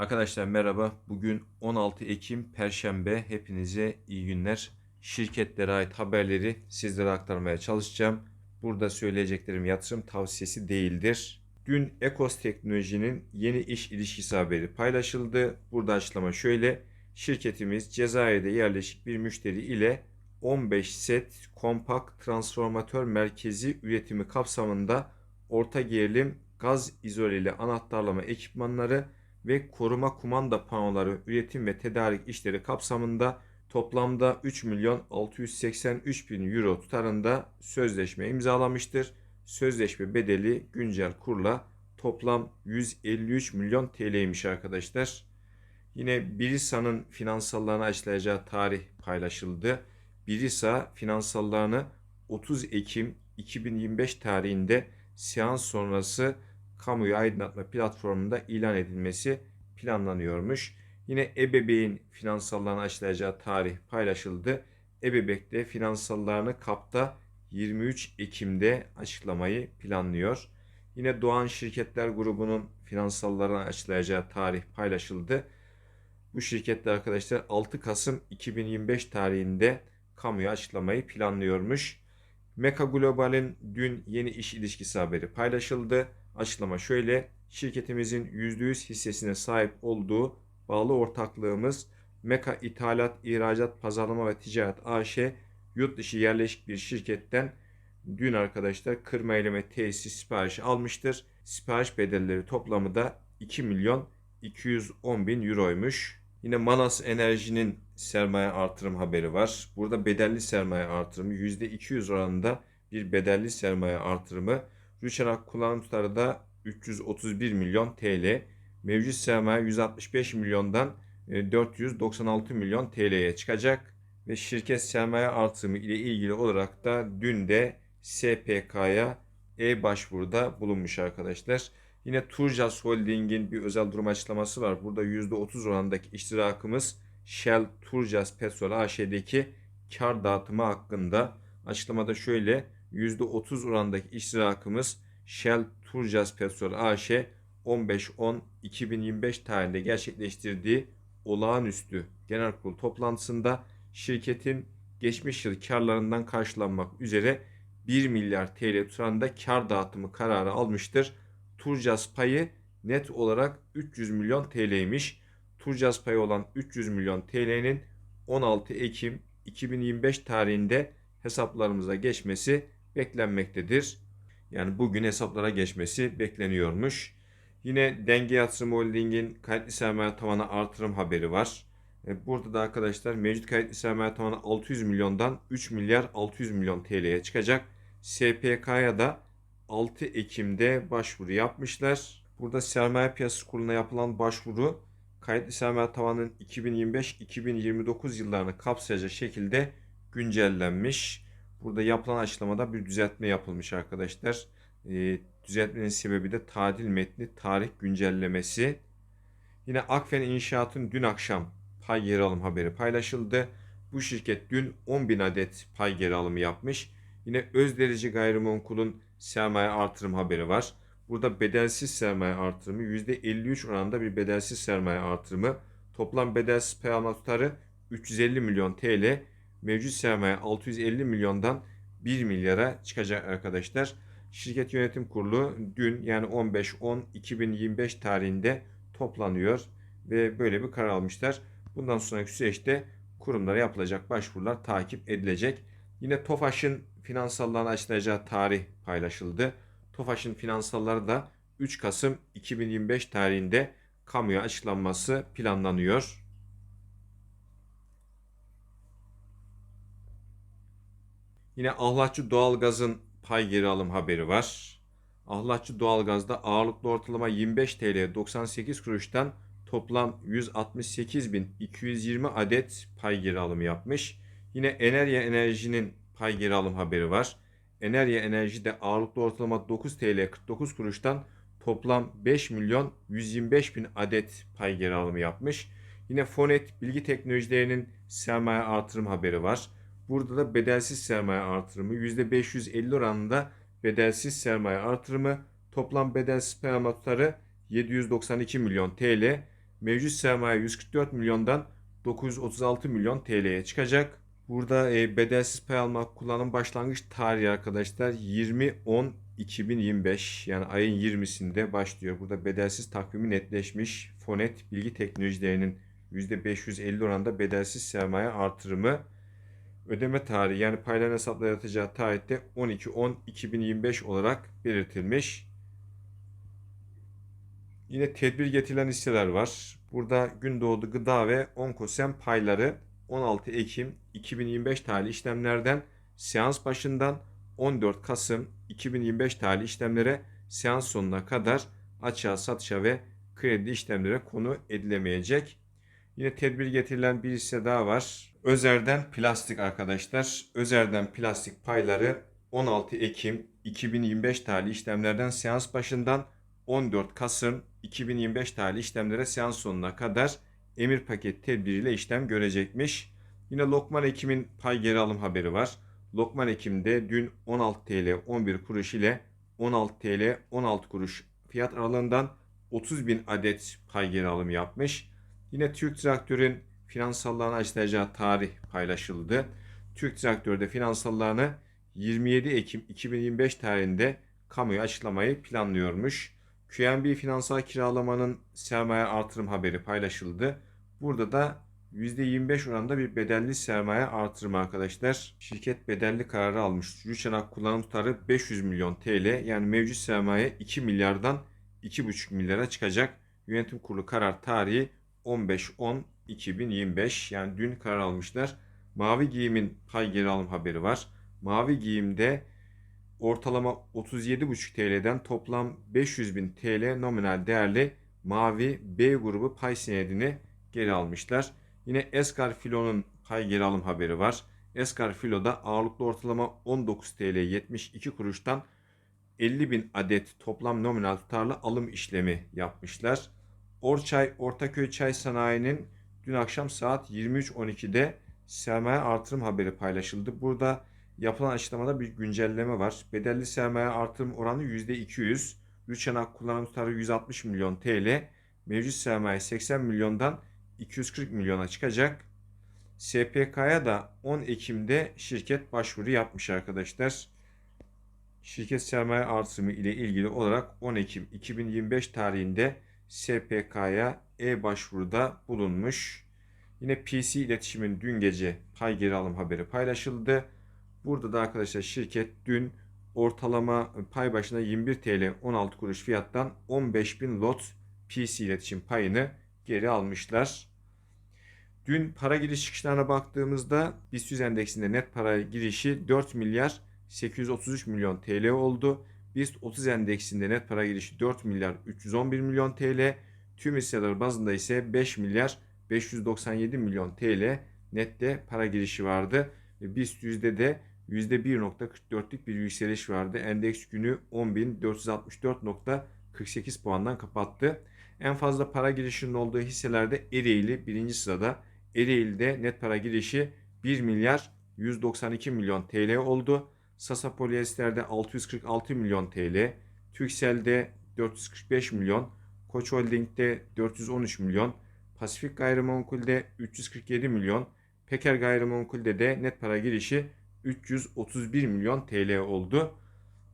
Arkadaşlar merhaba. Bugün 16 Ekim Perşembe. Hepinize iyi günler. Şirketlere ait haberleri sizlere aktarmaya çalışacağım. Burada söyleyeceklerim yatırım tavsiyesi değildir. Dün Ekos Teknoloji'nin yeni iş ilişkisi haberi paylaşıldı. Burada açıklama şöyle. Şirketimiz Cezayir'de yerleşik bir müşteri ile 15 set kompakt transformatör merkezi üretimi kapsamında orta gerilim gaz izoleli anahtarlama ekipmanları ve koruma kumanda panoları üretim ve tedarik işleri kapsamında toplamda 3 milyon 683 bin euro tutarında sözleşme imzalamıştır. Sözleşme bedeli güncel kurla toplam 153 milyon TL'ymiş arkadaşlar. Yine Birisa'nın finansallarını açıklayacağı tarih paylaşıldı. Birisa finansallarını 30 Ekim 2025 tarihinde seans sonrası kamuya aydınlatma platformunda ilan edilmesi planlanıyormuş. Yine Ebebek'in finansallarını açıklayacağı tarih paylaşıldı. Ebebek de finansallarını KAP'ta 23 Ekim'de açıklamayı planlıyor. Yine Doğan Şirketler Grubu'nun finansallarını açıklayacağı tarih paylaşıldı. Bu şirketler arkadaşlar 6 Kasım 2025 tarihinde kamuya açıklamayı planlıyormuş. Meka Global'in dün yeni iş ilişkisi haberi paylaşıldı. Açıklama şöyle. Şirketimizin %100 hissesine sahip olduğu bağlı ortaklığımız Meka İthalat, İhracat, Pazarlama ve Ticaret AŞ yurt dışı yerleşik bir şirketten dün arkadaşlar kırma eleme tesis siparişi almıştır. Sipariş bedelleri toplamı da 2 milyon 210 bin euroymuş. Yine Manas Enerji'nin sermaye artırım haberi var. Burada bedelli sermaye artırımı %200 oranında bir bedelli sermaye artırımı. Rüçanak kullanım tutarı da 331 milyon TL. Mevcut sermaye 165 milyondan e, 496 milyon TL'ye çıkacak. Ve şirket sermaye artırımı ile ilgili olarak da dün de SPK'ya e-başvuruda bulunmuş arkadaşlar. Yine Turcas Holding'in bir özel durum açıklaması var. Burada %30 oranındaki iştirakımız Shell Turcas Petrol AŞ'deki kar dağıtımı hakkında. Açıklamada şöyle %30 orandaki iştirakımız Shell Turcas Petrol AŞ 15-10-2025 tarihinde gerçekleştirdiği olağanüstü genel kurul toplantısında şirketin geçmiş yıl karlarından karşılanmak üzere 1 milyar TL tutarında kar dağıtımı kararı almıştır. Turcas payı net olarak 300 milyon TL'ymiş. Turcas payı olan 300 milyon TL'nin 16 Ekim 2025 tarihinde hesaplarımıza geçmesi beklenmektedir. Yani bugün hesaplara geçmesi bekleniyormuş. Yine Denge Yatırım Holding'in kayıtlı sermaye tavanı artırım haberi var. E, Burada da arkadaşlar mevcut kayıtlı sermaye tavanı 600 milyondan 3 milyar 600 milyon TL'ye çıkacak. SPK'ya da 6 Ekim'de başvuru yapmışlar. Burada sermaye piyasası kuruluna yapılan başvuru kayıtlı sermaye tavanının 2025-2029 yıllarını kapsayacak şekilde güncellenmiş. Burada yapılan açıklamada bir düzeltme yapılmış arkadaşlar. E, düzeltmenin sebebi de tadil metni tarih güncellemesi. Yine Akfen İnşaat'ın dün akşam pay geri alım haberi paylaşıldı. Bu şirket dün 10.000 adet pay geri alımı yapmış. Yine Özderici Gayrimenkul'un sermaye artırım haberi var. Burada bedelsiz sermaye artırımı %53 oranında bir bedelsiz sermaye artırımı. Toplam bedelsiz pay alma tutarı 350 milyon TL. Mevcut sermaye 650 milyondan 1 milyara çıkacak arkadaşlar. Şirket yönetim kurulu dün yani 15-10-2025 tarihinde toplanıyor ve böyle bir karar almışlar. Bundan sonraki süreçte kurumlara yapılacak başvurular takip edilecek. Yine TOFAŞ'ın finansallarını açıklayacağı tarih paylaşıldı. TOFAŞ'ın finansalları da 3 Kasım 2025 tarihinde kamuya açıklanması planlanıyor. Yine Ahlatçı Doğalgaz'ın pay geri alım haberi var. Ahlatçı Doğalgaz'da ağırlıklı ortalama 25 TL 98 kuruştan toplam 168.220 adet pay geri alımı yapmış. Yine Enerya Enerji'nin pay geri alım haberi var. Enerya Enerji'de ağırlıklı ortalama 9 TL 49 kuruştan toplam 5 milyon 125 bin adet pay geri alımı yapmış. Yine Fonet Bilgi Teknolojilerinin sermaye artırım haberi var. Burada da bedelsiz sermaye artırımı %550 oranında bedelsiz sermaye artırımı toplam bedelsiz pay alma tutarı 792 milyon TL. Mevcut sermaye 144 milyondan 936 milyon TL'ye çıkacak. Burada e, bedelsiz pay alma kullanım başlangıç tarihi arkadaşlar 20.10.2025 yani ayın 20'sinde başlıyor. Burada bedelsiz takvimi netleşmiş. Fonet Bilgi Teknolojilerinin %550 oranda bedelsiz sermaye artırımı ödeme tarihi yani payların hesaplara yatacağı tarihte 12.10.2025 olarak belirtilmiş. Yine tedbir getirilen hisseler var. Burada Gündoğdu Gıda ve Onkosem payları 16 Ekim 2025 tarihli işlemlerden seans başından 14 Kasım 2025 tarihli işlemlere seans sonuna kadar açığa satışa ve kredi işlemlere konu edilemeyecek. Yine tedbir getirilen bir hisse daha var. Özer'den plastik arkadaşlar. Özer'den plastik payları 16 Ekim 2025 tarihli işlemlerden seans başından 14 Kasım 2025 tarihli işlemlere seans sonuna kadar emir paket tedbiriyle işlem görecekmiş. Yine Lokman Ekim'in pay geri alım haberi var. Lokman Ekim'de dün 16 TL 11 kuruş ile 16 TL 16 kuruş fiyat aralığından 30 bin adet pay geri alım yapmış. Yine Türk Traktör'ün finansallarını açıklayacağı tarih paylaşıldı. Türk Traktör'de finansallarını 27 Ekim 2025 tarihinde kamuya açıklamayı planlıyormuş. QNB finansal kiralamanın sermaye artırım haberi paylaşıldı. Burada da %25 oranında bir bedelli sermaye artırımı arkadaşlar. Şirket bedelli kararı almış. Rüçanak kullanım tutarı 500 milyon TL yani mevcut sermaye 2 milyardan 2,5 milyara çıkacak. Yönetim kurulu karar tarihi 15-10-2025 yani dün karar almışlar. Mavi giyimin pay geri alım haberi var. Mavi giyimde ortalama 37,5 TL'den toplam 500 bin TL nominal değerli mavi B grubu pay senedini geri almışlar. Yine Eskar Filo'nun pay geri alım haberi var. Eskar Filo'da ağırlıklı ortalama 19 TL 72 kuruştan 50 bin adet toplam nominal tutarlı alım işlemi yapmışlar. Orçay Ortaköy Çay Sanayi'nin dün akşam saat 23.12'de sermaye artırım haberi paylaşıldı. Burada yapılan açıklamada bir güncelleme var. Bedelli sermaye artırım oranı %200. Rüçanak kullanım tutarı 160 milyon TL. Mevcut sermaye 80 milyondan 240 milyona çıkacak. SPK'ya da 10 Ekim'de şirket başvuru yapmış arkadaşlar. Şirket sermaye artırımı ile ilgili olarak 10 Ekim 2025 tarihinde SPK'ya e-başvuruda bulunmuş. Yine PC iletişimin dün gece pay geri alım haberi paylaşıldı. Burada da arkadaşlar şirket dün ortalama pay başına 21 TL 16 kuruş fiyattan 15.000 lot PC iletişim payını geri almışlar. Dün para giriş çıkışlarına baktığımızda BIST endeksinde net para girişi 4 milyar 833 milyon TL oldu. BIST 30 endeksinde net para girişi 4 milyar 311 milyon TL. Tüm hisseler bazında ise 5 milyar 597 milyon TL nette para girişi vardı. BIST yüzde de %1.44'lük bir yükseliş vardı. Endeks günü 10.464.48 puandan kapattı. En fazla para girişinin olduğu hisselerde Ereğli birinci sırada. Ereğli'de net para girişi 1 milyar 192 milyon TL oldu. Sasa Polyester'de 646 milyon TL, Türkcell'de 445 milyon, Koç Holding'de 413 milyon, Pasifik Gayrimenkul'de 347 milyon, Peker Gayrimenkul'de de net para girişi 331 milyon TL oldu.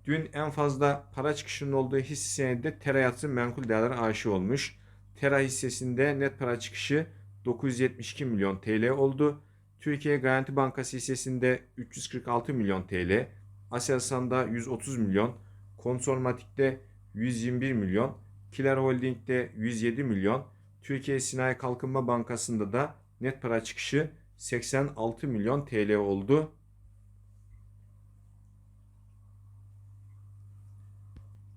Dün en fazla para çıkışının olduğu hisse senedi Tera Yatırım Menkul Değerler AŞ olmuş. Tera hissesinde net para çıkışı 972 milyon TL oldu. Türkiye Garanti Bankası hissesinde 346 milyon TL, Aselsan'da 130 milyon, Konsormatik'te 121 milyon, Kiler Holding'de 107 milyon, Türkiye Sinayi Kalkınma Bankası'nda da net para çıkışı 86 milyon TL oldu.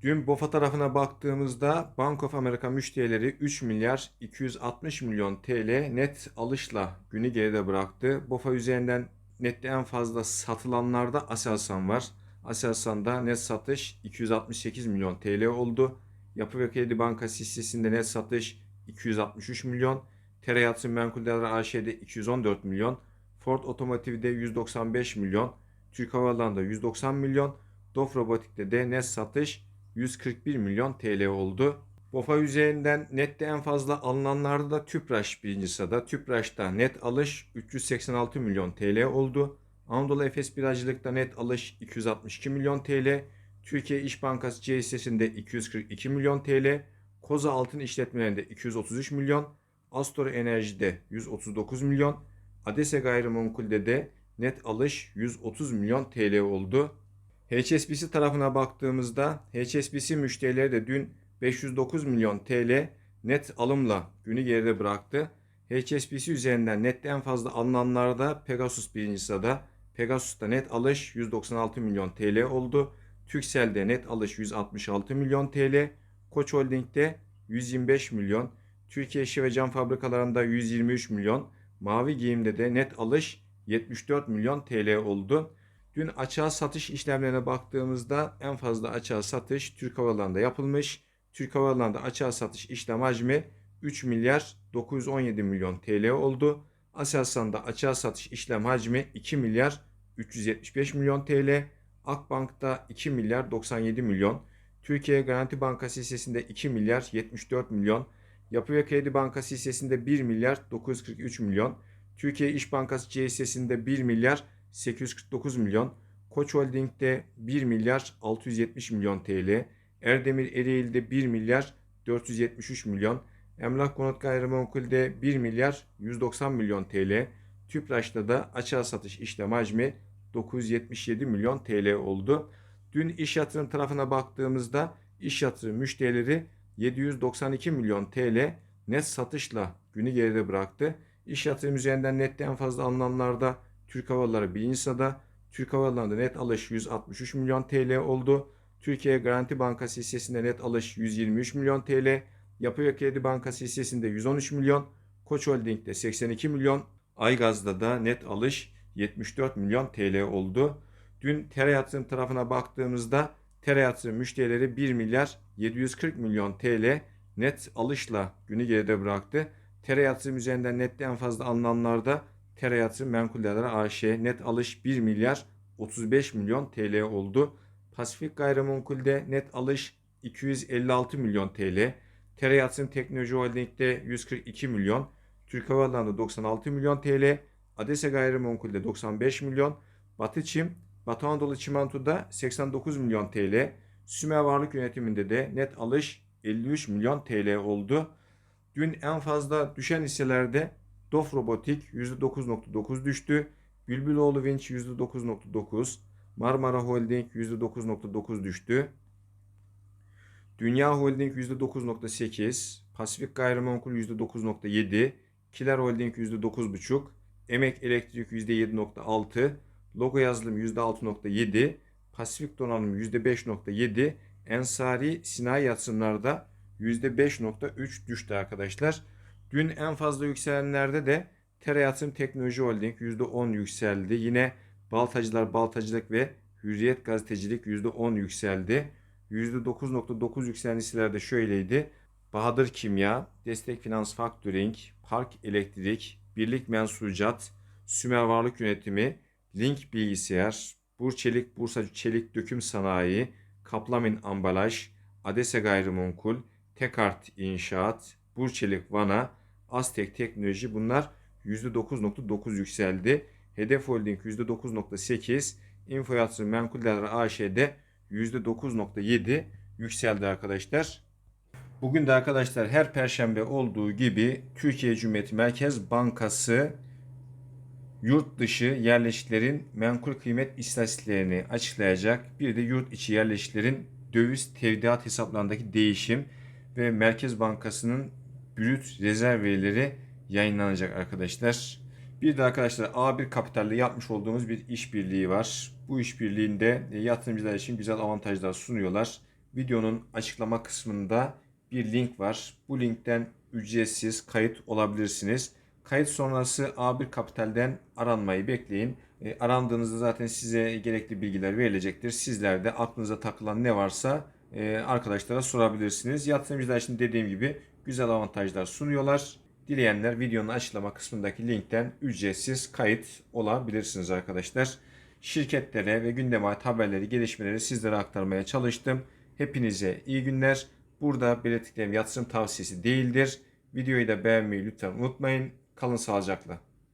Dün BOFA tarafına baktığımızda Bank of America müşterileri 3 milyar 260 milyon TL net alışla günü geride bıraktı. BOFA üzerinden nette en fazla satılanlarda Aselsan var. Aselsan'da net satış 268 milyon TL oldu. Yapı ve Kredi Bankası hissesinde net satış 263 milyon. Tera Yatırım Menkul Değerler AŞ'de 214 milyon. Ford Otomotiv'de 195 milyon. Türk Hava Yolları'nda 190 milyon. Dof Robotik'te de net satış 141 milyon TL oldu. BOFA üzerinden nette en fazla alınanlarda da Tüpraş birinci sırada. Tüpraş'ta net alış 386 milyon TL oldu. Anadolu Efes Biracılık'ta net alış 262 milyon TL. Türkiye İş Bankası C hissesinde 242 milyon TL. Koza Altın İşletmelerinde 233 milyon. Astor Enerji'de 139 milyon. Adese Gayrimenkul'de de net alış 130 milyon TL oldu. HSBC tarafına baktığımızda HSBC müşterileri de dün 509 milyon TL net alımla günü geride bıraktı. HSBC üzerinden nette en fazla alınanlarda Pegasus birinci sırada. Pegasus'ta net alış 196 milyon TL oldu. Turkcell'de net alış 166 milyon TL. Koç Holding'de 125 milyon. Türkiye İşi ve Cam Fabrikalarında 123 milyon. Mavi Giyim'de de net alış 74 milyon TL oldu. Dün açığa satış işlemlerine baktığımızda en fazla açığa satış Türk Hava Yolları'nda yapılmış. Türk Hava Yolları'nda açığa satış işlem hacmi 3 milyar 917 milyon TL oldu. Aselsan'da açığa satış işlem hacmi 2 milyar 375 milyon TL. Akbank'ta 2 milyar 97 milyon. Türkiye Garanti Bankası hissesinde 2 milyar 74 milyon. Yapı ve Kredi Bankası hissesinde 1 milyar 943 milyon. Türkiye İş Bankası C hissesinde 1 milyar 849 milyon. Koç Holding'de 1 milyar 670 milyon TL. Erdemir Ereğli'de 1 milyar 473 milyon. Emlak Konut Gayrimenkul'de 1 milyar 190 milyon TL. Tüpraş'ta da açığa satış işlem hacmi 977 milyon TL oldu. Dün iş yatırım tarafına baktığımızda iş yatırım müşterileri 792 milyon TL net satışla günü geride bıraktı. İş yatırım üzerinden nette en fazla alınanlarda Türk Hava Yolları birinci sırada. Türk Hava Yolları'nda net alış 163 milyon TL oldu. Türkiye Garanti Bankası hissesinde net alış 123 milyon TL. Yapı ve Kredi Bankası hissesinde 113 milyon. Koç Holding'de 82 milyon. Aygaz'da da net alış 74 milyon TL oldu. Dün Tera Yatırım tarafına baktığımızda Tera Yatırım müşterileri 1 milyar 740 milyon TL net alışla günü geride bıraktı. Tera Yatırım üzerinden nette en fazla alınanlarda Tera Yatırım Menkuller'e AŞ net alış 1 milyar 35 milyon TL oldu. Pasifik Gayrimenkul'de net alış 256 milyon TL. Tera Yatırım Teknoloji Holding'de 142 milyon. Türk Hava Yolları'nda 96 milyon TL. Adese Gayrimenkul'de 95 milyon. Batı Çim, Batı Anadolu Çimento'da 89 milyon TL. Sümer Varlık Yönetimi'nde de net alış 53 milyon TL oldu. Dün en fazla düşen hisselerde Dof Robotik %9.9 düştü. Bülbüloğlu Vinç %9.9. Marmara Holding %9.9 düştü. Dünya Holding %9.8. Pasifik Gayrimenkul %9.7. Kiler Holding %9.5. Emek Elektrik %7.6. Logo Yazılım %6.7. Pasifik Donanım %5.7. Ensari Sinayi Yatırımlar'da %5.3 düştü arkadaşlar. Dün en fazla yükselenlerde de Tera Yatırım Teknoloji Holding %10 yükseldi. Yine Baltacılar Baltacılık ve Hürriyet Gazetecilik %10 yükseldi. %9.9 yükselen hisseler de şöyleydi. Bahadır Kimya, Destek Finans Factoring, Park Elektrik, Birlik Mensucat, Sümer Varlık Yönetimi, Link Bilgisayar, Burçelik Bursa Çelik Döküm Sanayi, Kaplamin Ambalaj, Adese Gayrimenkul, Tekart İnşaat, Burçelik Vana, Aztek Teknoloji bunlar %9.9 yükseldi. Hedef Holding %9.8, Info Yatırım Menkuller AŞ'de %9.7 yükseldi arkadaşlar. Bugün de arkadaşlar her perşembe olduğu gibi Türkiye Cumhuriyeti Merkez Bankası yurt dışı yerleşiklerin menkul kıymet istatistiklerini açıklayacak. Bir de yurt içi yerleşiklerin döviz tevdiat hesaplarındaki değişim ve Merkez Bankası'nın brüt rezerv verileri yayınlanacak arkadaşlar. Bir de arkadaşlar A1 Kapital'le yapmış olduğumuz bir işbirliği var. Bu işbirliğinde yatırımcılar için güzel avantajlar sunuyorlar. Videonun açıklama kısmında bir link var. Bu linkten ücretsiz kayıt olabilirsiniz. Kayıt sonrası A1 Kapital'den aranmayı bekleyin. E, arandığınızda zaten size gerekli bilgiler verilecektir. Sizler de aklınıza takılan ne varsa arkadaşlara sorabilirsiniz. Yatırımcılar için dediğim gibi güzel avantajlar sunuyorlar. Dileyenler videonun açıklama kısmındaki linkten ücretsiz kayıt olabilirsiniz arkadaşlar. Şirketlere ve gündeme ait haberleri, gelişmeleri sizlere aktarmaya çalıştım. Hepinize iyi günler. Burada belirttiklerim yatırım tavsiyesi değildir. Videoyu da beğenmeyi lütfen unutmayın. Kalın sağlıcakla.